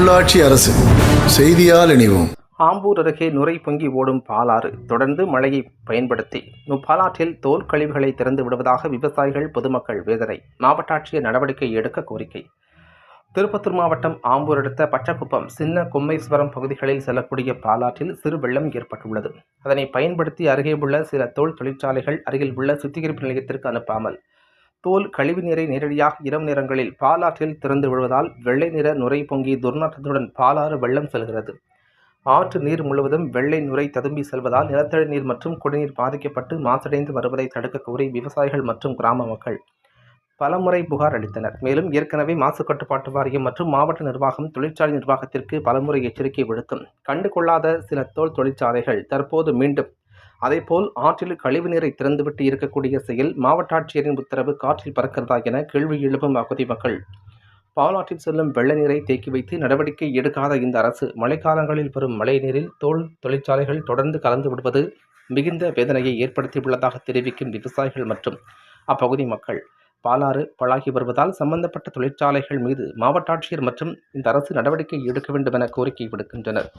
உள்ளாட்சி அரசு செய்தியால் இணைவோம். ஆம்பூர் அருகே நுரை பொங்கி ஓடும் பாலாறு தொடர்ந்து மழையை பயன்படுத்தி பாலாற்றில் தோல் கழிவுகளை திறந்து விடுவதாக விவசாயிகள் பொதுமக்கள் வேதனை மாவட்ட ஆட்சியர் நடவடிக்கை எடுக்க கோரிக்கை. திருப்பத்தூர் மாவட்டம் ஆம்பூர் அடுத்த பச்சக்குப்பம் சின்ன கும்மேஸ்வரம் பகுதிகளில் செல்லக்கூடிய பாலாற்றில் சிறு வெள்ளம் ஏற்பட்டுள்ளது. அதனை பயன்படுத்தி அருகே உள்ள சில தோல் தொழிற்சாலைகள் அருகில் உள்ள சுத்திகரிப்பு நிலையத்திற்கு அனுப்பாமல் தோல் கழிவு நீரை நேரடியாக இரவு நேரங்களில் பாலாற்றில் திறந்து விடுவதால் வெள்ளை நிற நுரை பொங்கி துர்நாற்றத்துடன் பாலாறு வெள்ளம் செல்கிறது. ஆற்று நீர் முழுவதும் வெள்ளை நுரை ததும்பி செல்வதால் நிலத்தடி நீர் மற்றும் குடிநீர் பாதிக்கப்பட்டு மாசடைந்து வருவதை தடுக்க கோரி விவசாயிகள் மற்றும் கிராம மக்கள் பலமுறை புகார் அளித்தனர். மேலும் ஏற்கனவே மாசு கட்டுப்பாட்டு வாரியம் மற்றும் மாவட்ட நிர்வாகம் தொழிற்சாலை நிர்வாகத்திற்கு பலமுறை எச்சரிக்கை விடுத்தும் கண்டுகொள்ளாத சில தோல் தொழிற்சாலைகள் தற்போது மீண்டும் அதேபோல் ஆற்றில் கழிவு நீரை திறந்துவிட்டு இருக்கக்கூடிய செயல் மாவட்ட ஆட்சியரின் உத்தரவு காற்றில் பறக்கிறதா என கேள்வி எழுப்பும் அப்பகுதி மக்கள். பாலாற்றில் செல்லும் வெள்ள நீரை தேக்கி வைத்து நடவடிக்கை எடுக்காத இந்த அரசு மழைக்காலங்களில் பெறும் மழை நீரில் தோல் தொழிற்சாலைகள் தொடர்ந்து கலந்து விடுவது மிகுந்த வேதனையை ஏற்படுத்தியுள்ளதாக தெரிவிக்கும் விவசாயிகள் மற்றும் அப்பகுதி மக்கள். பாலாறு பழாகி வருவதால் சம்பந்தப்பட்ட தொழிற்சாலைகள் மீது மாவட்ட ஆட்சியர் மற்றும் இந்த அரசு நடவடிக்கை எடுக்க வேண்டும் என கோரிக்கை விடுக்கின்றனர்.